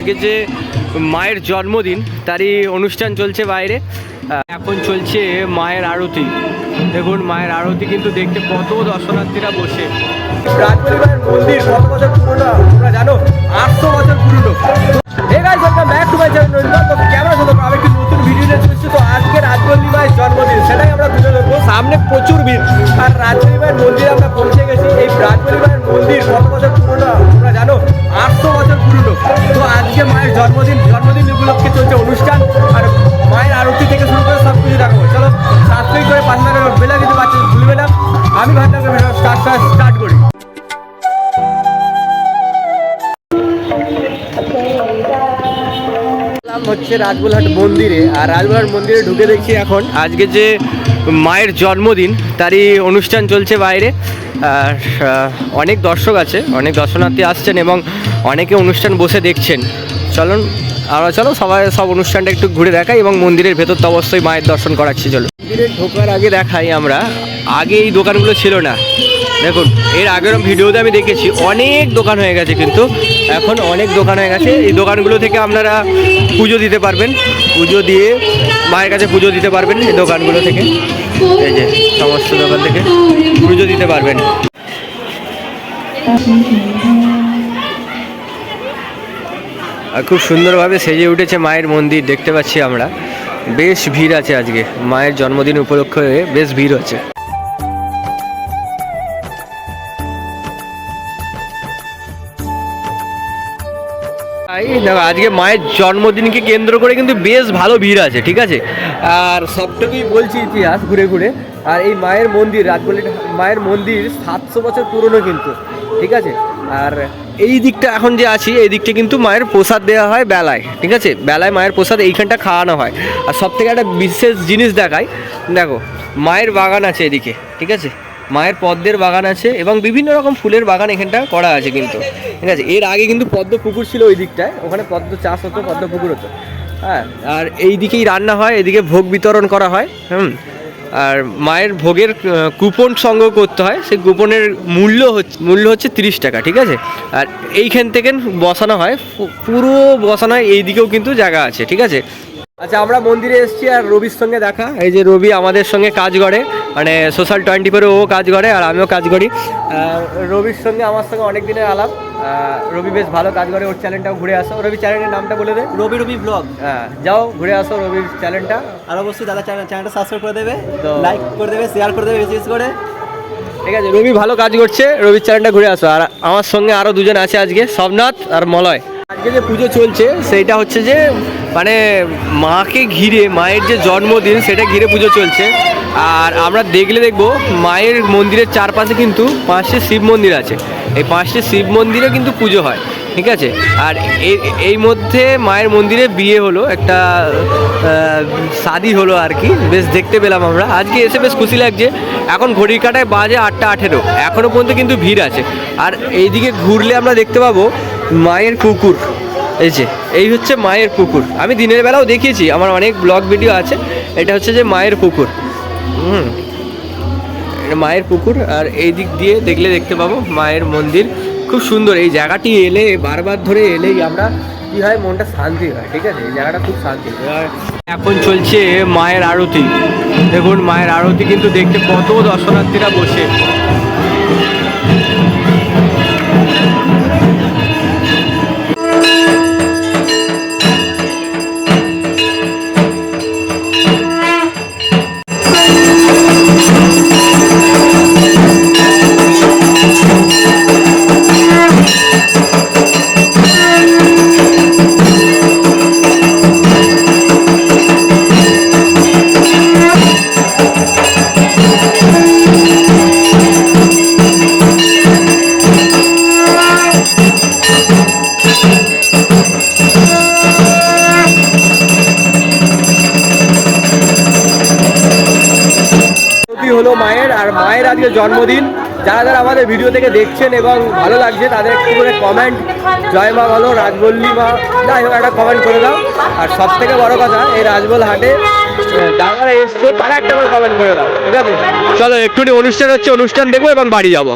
আজকে যে মায়ের জন্মদিন, তারই অনুষ্ঠান চলছে বাইরে। এখন চলছে মায়ের আরতি। দেখুন, মায়ের আরতি কিন্তু দেখতে কত দর্শনার্থীরা বসে। বছর জন্মদিন, সেটাই আমরা সামনে প্রচুর ভিড়। আর রাজপল্লী মায়ের মন্দিরে আমরা পৌঁছে গেছি। এই রাজপল্লী জন্মদিন জন্মদিন উপলক্ষে চলছে অনুষ্ঠান আর মায়ের আরতি থেকে শুরু করে সব কিছু দেখাবো চলো, সাবস্ক্রাইব করে পাশে থাকা বেলা কিছু পাচ্ছি ভুলবে না। আমি ভাবলাম স্টার্ট স্টার্ট করি হচ্ছে রাজবুলহাট মন্দিরে। আর রাজবুলহাট মন্দিরে ঢুকে দেখছি এখন আজকে যে মায়ের জন্মদিন, তারই অনুষ্ঠান চলছে বাইরে। আর অনেক দর্শক আছে, অনেক দর্শনার্থী আসছেন এবং অনেকে অনুষ্ঠান বসে দেখছেন। চলুন আমরা চলো, সবাই সব অনুষ্ঠানটা একটু ঘুরে দেখাই এবং মন্দিরের ভেতর তো অবশ্যই মায়ের দর্শন করাচ্ছি চলো মন্দিরে ঢোকার আগে দেখাই আমরা। আগে এই দোকানগুলো ছিল না। দেখুন, এর আগের ভিডিওতে আমি দেখেছি, অনেক দোকান হয়ে গেছে কিন্তু, এখন অনেক দোকান হয়ে গেছে। এই দোকানগুলো থেকে আপনারা পুজো দিতে পারবেন। পুজো দিয়ে মায়ের কাছে পুজো দিতে পারবেন এই দোকানগুলো থেকে। এই যে, সমস্ত দোকান থেকে পুজো দিতে পারবেন। খুব সুন্দরভাবে সেজে উঠেছে মায়ের মন্দির, দেখতে পাচ্ছি আমরা। বেশ ভিড় আছে আজকে। মায়ের জন্মদিন উপলক্ষে বেশ ভিড় দেখো, আজকে মায়ের জন্মদিনকে কেন্দ্র করে কিন্তু বেশ ভালো ভিড় আছে, ঠিক আছে? আর সবটুকুই বলছি ইতিহাস ঘুরে ঘুরে। আর এই মায়ের মন্দির রাজবল্লী মায়ের মন্দির সাতশো বছর পুরনো কিন্তু, ঠিক আছে? আর এই দিকটা এখন যে আছি, এই দিকটা কিন্তু মায়ের প্রসাদ দেওয়া হয় বেলায়, ঠিক আছে? বেলায় মায়ের প্রসাদ এইখানটা খাওয়ানো হয়। আর সব থেকে একটা বিশেষ জিনিস দেখায় দেখো, মায়ের বাগান আছে এদিকে, ঠিক আছে? মায়ের পদ্মের বাগান আছে এবং বিভিন্ন রকম ফুলের বাগান এখানটা করা আছে কিন্তু, ঠিক আছে? এর আগে কিন্তু পদ্ম পুকুর ছিল ওই দিকটায়, ওখানে পদ্ম চাষ হতো, পদ্ম পুকুর হতো। হ্যাঁ আর এই দিকেই রান্না হয়, এদিকে ভোগ বিতরণ করা হয়, হুম? আর মায়ের ভোগের কুপন সংগ্রহ করতে হয়, সেই কুপনের মূল্য হচ্ছে মূল্য হচ্ছে তিরিশ টাকা, ঠিক আছে? আর এইখান থেকে বসানো হয় পুরো বসানো হয় এই দিকেও কিন্তু জায়গা আছে, ঠিক আছে? আচ্ছা আমরা মন্দিরে এসেছি আর রবির সঙ্গে দেখা, এই যে রবি আমাদের সঙ্গে কাজ করে মানে সোশ্যাল টোয়েন্টি ফোরে ও কাজ করে আর আমিও কাজ করি। রবির সঙ্গে আমার সঙ্গে অনেক দিনের আলাপ। রবি বেশ ভালো কাজ করে ওর চ্যানেলটাও ঘুরে আসো। রবি চ্যানেলের নামটা বলে দে। রবি রবি ব্লগ হ্যাঁ যাও ঘুরে আসো রবির চ্যানেলটা আর অবশ্যই দাদা চ্যানেল চ্যানেলটা সাবস্ক্রাইব করে দেবে তো- লাইক করে দেবে শেয়ার করে দেবে বেশি বেশি করে। ঠিক আছে রবি ভালো কাজ করছে রবির চ্যানেলটা ঘুরে আসো। আর আমার সঙ্গে আরও দুজন আছে আজকে সবনাথ আর মলয়। আজকে যে পুজো চলছে সেইটা হচ্ছে যে মানে মাকে ঘিরে, মায়ের যে জন্মদিন, সেটা ঘিরে পুজো চলছে। আর আমরা দেখলে দেখব, মায়ের মন্দিরের চারপাশে কিন্তু পাঁচটি শিব মন্দির আছে। এই পাঁচটি শিব মন্দিরে কিন্তু পুজো হয়, ঠিক আছে? আর এই এই মধ্যে মায়ের মন্দিরে বিয়ে হলো, একটা শাদি হলো আর কি। বেশ দেখতে পেলাম আমরা। আজকে এসে বেশ খুশি লাগছে। এখন ঘড়ির কাটায় বাজে আটটা আঠেরো। এখনও পর্যন্ত কিন্তু ভিড় আছে। আর এইদিকে ঘুরলে আমরা দেখতে পাবো মায়ের পুকুর এই যে, এই হচ্ছে মায়ের পুকুর আমি দিনের বেলাও দেখিয়েছি, আমার অনেক ব্লগ ভিডিও আছে, এটা হচ্ছে যে মায়ের পুকুর হুম মায়ের পুকুর আর এই দিক দিয়ে দেখলে দেখতে পাবো মায়ের মন্দির। খুব সুন্দর, এই জায়গাটি এলে, বারবার ধরে এলেই আমরা কি হয়, মনটা শান্তি হয়, ঠিক আছে? এই জায়গাটা খুব শান্তি এখন চলছে মায়ের আরতি। দেখুন, মায়ের আরতি কিন্তু দেখতে কত দর্শনার্থীরা বসে। হলো মায়ের আর মায়ের আজকে জন্মদিন। যারা যারা আমাদের ভিডিও থেকে দেখছেন এবং ভালো লাগছে, তাদের একটু করে কমেন্ট জয় মা বলো, রাজবল্লী মা। যাই হোক, একটা কমেন্ট করে দাও। আর সব থেকে বড় কথা, এই রাজবল হাটে যারা এসছে তারা একটা করে কমেন্ট করে দাও, ঠিক আছে? চলো, একটুখানি অনুষ্ঠান হচ্ছে, অনুষ্ঠান দেখব এবং বাড়ি যাব।